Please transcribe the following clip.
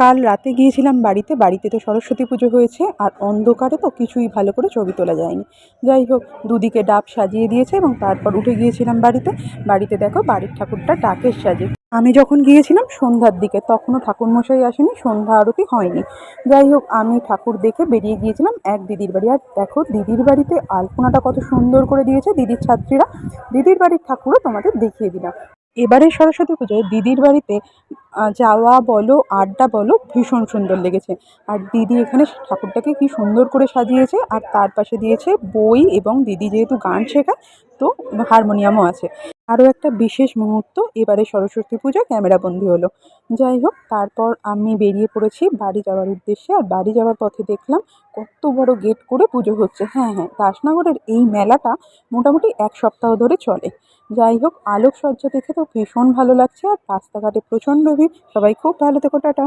কাল রাতে গিয়েছিলাম বাড়িতে বাড়িতে তো সরস্বতী পুজো হয়েছে আর অন্ধকারে তো কিছুই ভালো করে ছবি তোলা যায়নি। যাই হোক, দুদিকে ডাব সাজিয়ে দিয়েছে এবং তারপর উঠে গিয়েছিলাম বাড়িতে। বাড়িতে দেখো বাড়ির ঠাকুরটা ডাকের সাজে। আমি যখন গিয়েছিলাম সন্ধ্যার দিকে, তখনও ঠাকুরমশাই আসেনি, সন্ধ্যা আরতি হয়নি। যাই হোক, আমি ঠাকুর দেখে বেরিয়ে গিয়েছিলাম এক দিদির বাড়ি। আর দেখো, দিদির বাড়িতে আলপনাটা কত সুন্দর করে দিয়েছে দিদির ছাত্রীরা। দিদির বাড়ির ঠাকুরও তোমাদের দেখিয়ে দিলাম। এবারে সরস্বতী পুজোয় দিদির বাড়িতে যাওয়া বলো, আড্ডা বলো, ভীষণ সুন্দর লেগেছে। আর দিদি এখানে ঠাকুরটাকে কি সুন্দর করে সাজিয়েছে, আর তার পাশে দিয়েছে বই এবং দিদি যেহেতু গান শেখায়, তো হারমোনিয়ামও আছে। আরও একটা বিশেষ মুহূর্ত। এবারে সরস্বতী পুজো ক্যামেরাবন্দি হলো। যাই হোক, তারপর আমি বেরিয়ে পড়েছি বাড়ি যাওয়ার উদ্দেশ্যে। আর বাড়ি যাওয়ার পথে দেখলাম কত বড় গেট করে পুজো হচ্ছে। হ্যাঁ হ্যাঁ দাসনগরের এই মেলাটা মোটামুটি এক সপ্তাহ ধরে চলে। যাই হোক, আলোকসজ্জা দেখে তো ভীষণ ভালো লাগছে। আর রাস্তাঘাটে প্রচণ্ড ভিড়। সবাই খুব ভালো থেকো, টাটা।